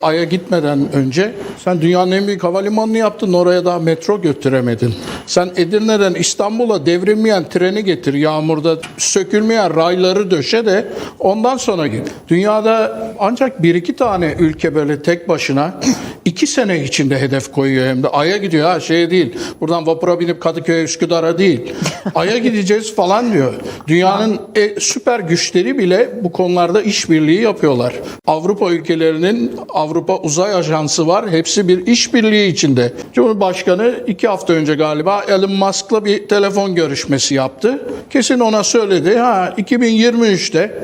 Ay'a gitmeden önce sen dünyanın en büyük havalimanını yaptın oraya daha metro götüremedin. Sen Edirne'den İstanbul'a devrilmeyen treni getir yağmurda sökülmeyen rayları döşe de ondan sonra git. Dünyada ancak bir iki tane ülke böyle tek başına iki sene içinde hedef koyuyor hem de Ay'a gidiyor ha şey değil. Buradan vapura binip Kadıköy Üsküdar'a değil. Ay'a gideceğiz falan diyor. Dünyanın e, süper güçleri bile bu konularda işbirliği yapıyorlar. Avrupa ülkelerinin Avrupa Uzay Ajansı var. Hepsi bir işbirliği içinde. Cumhurbaşkanı iki hafta önce galiba Elon Musk'la bir telefon görüşmesi yaptı. Kesin ona söyledi. Ha 2023'te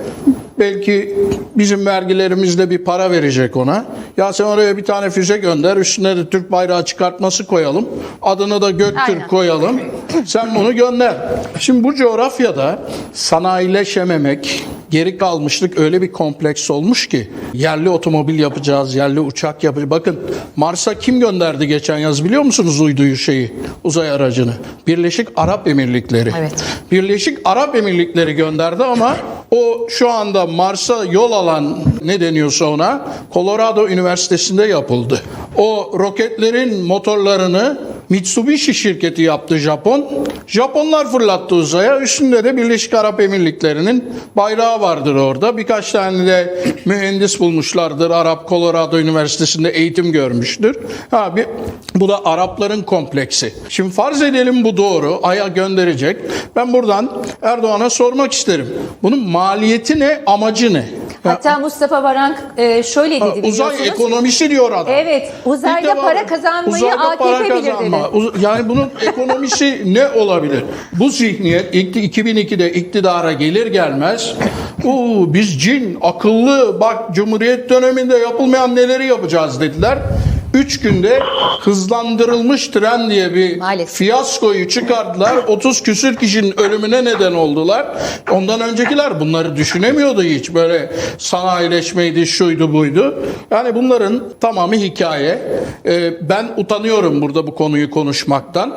belki bizim vergilerimizle bir para verecek ona. Ya sen oraya bir tane füze gönder. Üstüne de Türk bayrağı çıkartması koyalım. Adını da Göktürk Aynen. koyalım. Sen bunu gönder. Şimdi bu coğrafyada sanayileşememek, geri kalmışlık öyle bir kompleks olmuş ki yerli otomobil yapacağız, yerli uçak yapacağız. Bakın Mars'a kim gönderdi geçen yaz biliyor musunuz uyduyu şeyi, uzay aracını? Birleşik Arap Emirlikleri. Evet. Birleşik Arap Emirlikleri gönderdi ama o şu anda Mars'a yol alan ne deniyorsa ona Colorado Üniversitesi'nde yapıldı. O roketlerin motorlarını Mitsubishi şirketi yaptı Japon. Japonlar fırlattı uzaya. Üstünde de Birleşik Arap Emirlikleri'nin bayrağı vardır orada. Birkaç tane de mühendis bulmuşlardır. Arap Colorado Üniversitesi'nde eğitim görmüştür. Ha, bir, bu da Arapların kompleksi. Şimdi farz edelim bu doğru. Ay'a gönderecek. Ben buradan Erdoğan'a sormak isterim. Bunun maliyeti ne, amacı ne? Hatta Mustafa Varank e, şöyle dedi uzay ekonomisi diyor adam. Evet, uzayda defa- para kazanmayı uzayda AKP para bilir dedi. kazanma. Uz- Yani bunun ekonomisi ne olabilir? Bu zihniyet ilk- 2002'de iktidara gelir gelmez "Oo, biz cin, akıllı, bak Cumhuriyet döneminde yapılmayan neleri yapacağız dediler. Üç günde hızlandırılmış tren diye bir Maalesef. fiyaskoyu çıkardılar. 30 küsür kişinin ölümüne neden oldular. Ondan öncekiler bunları düşünemiyordu hiç. Böyle sanayileşmeydi, şuydu buydu. Yani bunların tamamı hikaye. Ee, ben utanıyorum burada bu konuyu konuşmaktan.